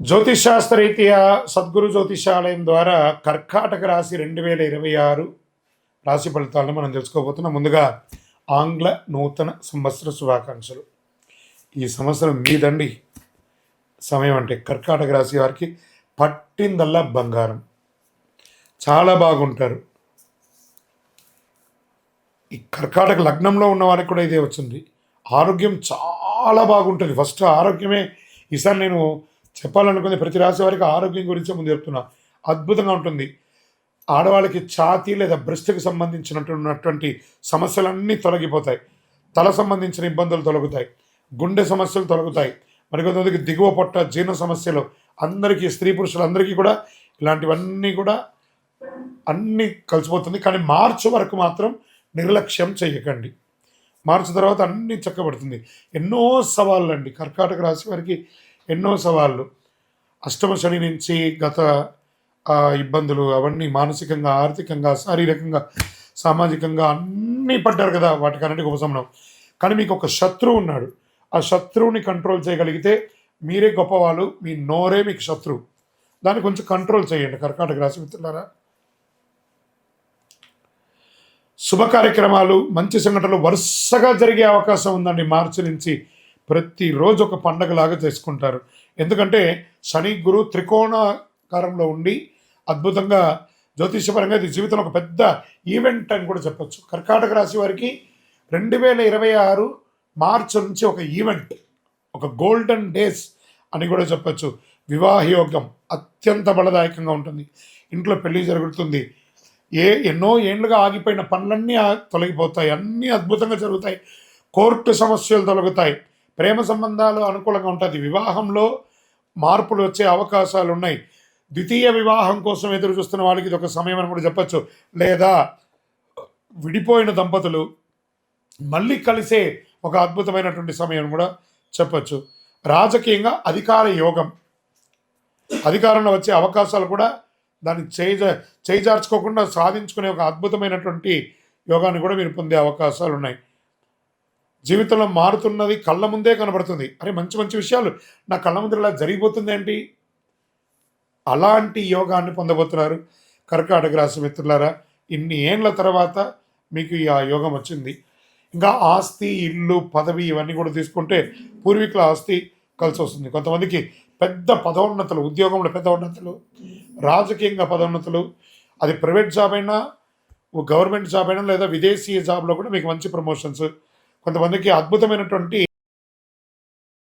జ్యోతిషాస్త్రరీత్యా సద్గురు జ్యోతిషాలయం ద్వారా కర్కాటక రాశి రెండు వేల ఇరవై ఆరు రాశి ఫలితాలను మనం తెలుసుకోబోతున్నాం. ముందుగా ఆంగ్ల నూతన సంవత్సర శుభాకాంక్షలు. ఈ సంవత్సరం మీదండి సమయం అంటే కర్కాటక రాశి వారికి పట్టిందల్లా బంగారం. చాలా బాగుంటారు. ఈ కర్కాటక లగ్నంలో ఉన్న వారికి కూడా ఇదే వచ్చింది. ఆరోగ్యం చాలా బాగుంటుంది. ఫస్ట్ ఆరోగ్యమే ఈసారి నేను చెప్పాలనుకునే ప్రతి రాశి వారికి ఆరోగ్యం గురించి ముందు చెప్తున్నా. అద్భుతంగా ఉంటుంది. ఆడవాళ్ళకి ఛాతీ లేదా బ్రెస్ట్కి సంబంధించినటువంటి సమస్యలన్నీ తొలగిపోతాయి. తల సంబంధించిన ఇబ్బందులు తొలగుతాయి. గుండె సమస్యలు తొలగుతాయి. మరికొంతమందికి దిగువ పొట్ట జీర్ణ సమస్యలు అందరికీ స్త్రీ పురుషులందరికీ కూడా ఇలాంటివన్నీ కూడా అన్నీ కలిసిపోతుంది. కానీ మార్చి వరకు మాత్రం నిర్లక్ష్యం చేయకండి మార్చి తర్వాత అన్నీ చక్కబడుతుంది. ఎన్నో సవాళ్ళు అండి కర్కాటక రాశి వారికి ఎన్నో సవాళ్ళు. అష్టమ శని నుంచి గత ఇబ్బందులు అవన్నీ మానసికంగా ఆర్థికంగా శారీరకంగా సామాజికంగా అన్నీ పడ్డారు కదా వాటికన్నిటికీ ఉపశమనం. కానీ మీకు ఒక శత్రువు ఉన్నాడు. ఆ శత్రువుని కంట్రోల్ చేయగలిగితే మీరే గొప్పవాళ్ళు మీ నోరే మీకు శత్రువు. దాన్ని కొంచెం కంట్రోల్ చేయండి కర్కాటక రాశి మిత్రులారా. శుభ కార్యక్రమాలు మంచి సంఘటనలు వరుసగా జరిగే అవకాశం ఉందండి మార్చి నుంచి. ప్రతిరోజు ఒక పండగలాగా చేసుకుంటారు. ఎందుకంటే శని గురు త్రికోణాకారంలో ఉండి అద్భుతంగా జ్యోతిషపరంగా ఇది జీవితంలో ఒక పెద్ద ఈవెంట్ అని కూడా చెప్పొచ్చు. కర్కాటక రాశి వారికి రెండు వేల ఇరవై ఆరు మార్చి నుంచి ఒక ఈవెంట్ ఒక గోల్డెన్ డేస్ అని కూడా చెప్పొచ్చు. వివాహయోగం అత్యంత బలదాయకంగా ఉంటుంది. ఇంట్లో పెళ్ళి జరుగుతుంది. ఏ ఎన్నో ఏండ్లుగా ఆగిపోయిన పనులన్నీ తొలగిపోతాయి. అన్నీ అద్భుతంగా జరుగుతాయి. కోర్టు సమస్యలు తొలగుతాయి. ప్రేమ సంబంధాలు అనుకూలంగా ఉంటుంది. వివాహంలో మార్పులు వచ్చే అవకాశాలు ఉన్నాయి. ద్వితీయ వివాహం కోసం ఎదురు చూస్తున్న వాళ్ళకి ఇది ఒక సమయం అని కూడా చెప్పచ్చు. లేదా విడిపోయిన దంపతులు మళ్ళీ కలిసే ఒక అద్భుతమైనటువంటి సమయం కూడా చెప్పచ్చు. రాజకీయంగా అధికార యోగం. అధికారంలో వచ్చే అవకాశాలు కూడా దాన్ని చేయి చేజార్చుకోకుండా సాధించుకునే ఒక అద్భుతమైనటువంటి యోగాన్ని కూడా మీరు పొందే అవకాశాలు ఉన్నాయి. జీవితంలో మారుతున్నది కళ్ళ ముందే కనబడుతుంది. అరే మంచి మంచి విషయాలు. నా కళ్ళ ముందు ఇలా జరిగిపోతుంది ఏంటి అలాంటి యోగాన్ని పొందబోతున్నారు. కర్కాటక రాశి మిత్రులారా ఇన్ని ఏండ్ల తర్వాత మీకు ఈ ఆ యోగం వచ్చింది. ఇంకా ఆస్తి ఇల్లు పదవి ఇవన్నీ కూడా తీసుకుంటే పూర్వీకుల ఆస్తి కలిసి వస్తుంది. కొంతమందికి పెద్ద పదోన్నతులు ఉద్యోగంలో పెద్ద రాజకీయంగా పదోన్నతులు అది ప్రైవేట్ జాబ్ అయినా గవర్నమెంట్ జాబ్ అయినా లేదా విదేశీ జాబ్లో కూడా మీకు మంచి ప్రమోషన్స్ కొంతమందికి అద్భుతమైనటువంటి